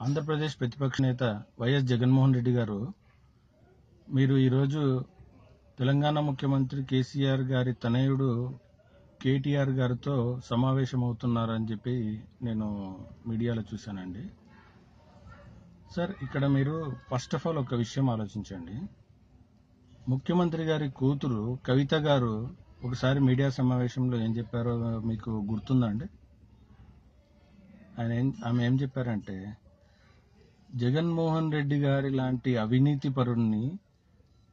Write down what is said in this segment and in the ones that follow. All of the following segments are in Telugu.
ఆంధ్రప్రదేశ్ ప్రతిపక్ష నేత వైఎస్ జగన్మోహన్ రెడ్డి గారు మీరు ఈరోజు తెలంగాణ ముఖ్యమంత్రి కేసీఆర్ గారి తనయుడు కేటీఆర్ గారితో సమావేశమవుతున్నారని చెప్పి నేను మీడియాలో చూశానండి. సార్ ఇక్కడ మీరు ఫస్ట్ ఆఫ్ ఆల్ ఒక విషయం ఆలోచించండి. ముఖ్యమంత్రి గారి కూతురు కవిత గారు ఒకసారి మీడియా సమావేశంలో ఏం చెప్పారో మీకు గుర్తుందండి ఆయన ఏం ఆమె ఏం చెప్పారంటే జగన్మోహన్ రెడ్డి గారి లాంటి అవినీతి పరుణ్ణి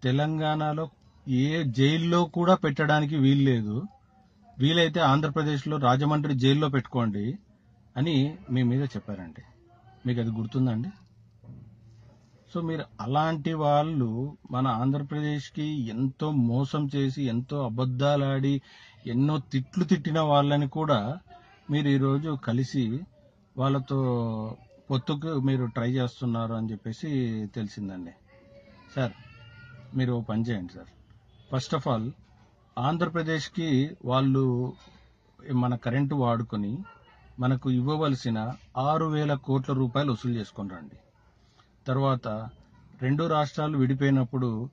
తెలంగాణలో ఏ జైల్లో కూడా పెట్టడానికి వీల్లేదు వీలైతే ఆంధ్రప్రదేశ్లో రాజమండ్రి జైల్లో పెట్టుకోండి అని మీ మీద చెప్పారండి. మీకు అది గుర్తుందండి సో మీరు అలాంటి వాళ్ళు మన ఆంధ్రప్రదేశ్కి ఎంతో మోసం చేసి ఎంతో అబద్ధాలాడి ఎన్నో తిట్లు తిట్టిన వాళ్ళని కూడా మీరు ఈరోజు కలిసి వాళ్ళతో పొత్తుకు మీరు ట్రై చేస్తున్నారు అని చెప్పేసి తెలిసిందండి. సార్ మీరు ఓ పని చేయండి సార్. ఫస్ట్ ఆఫ్ ఆల్ ఆంధ్రప్రదేశ్కి వాళ్ళు మన కరెంటు వాడుకొని మనకు ఇవ్వవలసిన ఆరు వేల కోట్ల రూపాయలు వసూలు చేసుకొని రండి. తర్వాత రెండు రాష్ట్రాలు విడిపోయినప్పుడు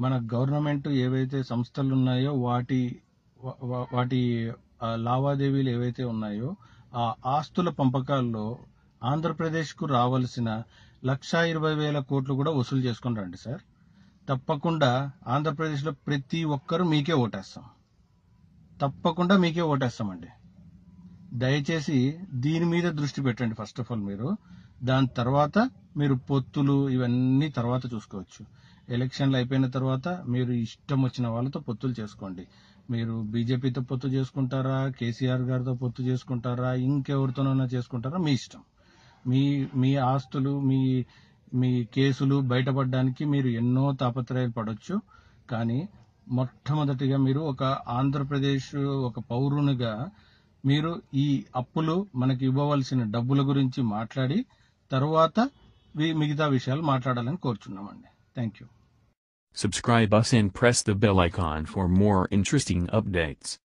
మన గవర్నమెంట్ ఏవైతే సంస్థలు ఉన్నాయో వాటి వాటి లావాదేవీలు ఏవైతే ఉన్నాయో ఆ ఆస్తుల పంపకాల్లో ఆంధ్రప్రదేశ్కు రావాల్సిన లక్షా ఇరవై వేల కోట్లు కూడా వసూలు చేసుకొని రండి సార్. తప్పకుండా ఆంధ్రప్రదేశ్లో ప్రతి ఒక్కరూ మీకే ఓటేస్తాం. తప్పకుండా మీకే ఓటేస్తామండి. దయచేసి దీని మీద దృష్టి పెట్టండి ఫస్ట్ ఆఫ్ ఆల్ మీరు. దాని తర్వాత మీరు పొత్తులు ఇవన్నీ తర్వాత చూసుకోవచ్చు. ఎలక్షన్లు అయిపోయిన తర్వాత మీరు ఇష్టం వచ్చిన వాళ్ళతో పొత్తులు చేసుకోండి. మీరు బీజేపీతో పొత్తు చేసుకుంటారా కేసీఆర్ గారితో పొత్తు చేసుకుంటారా ఇంకెవరితోనైనా చేసుకుంటారా మీ ఇష్టం. మీ మీ ఆస్తులు మీ మీ కేసులు బయటపడడానికి మీరు ఎన్నో తాపత్రయాలు పడవచ్చు కానీ మొట్టమొదటిగా మీరు ఒక ఆంధ్రప్రదేశ్ ఒక పౌరునిగా మీరు ఈ అప్పులు మనకి ఇవ్వవలసిన డబ్బుల గురించి మాట్లాడి తర్వాత మిగతా విషయాలు మాట్లాడాలని కోరుచున్నామండి. Thank you Subscribe us and press the bell icon for more interesting updates.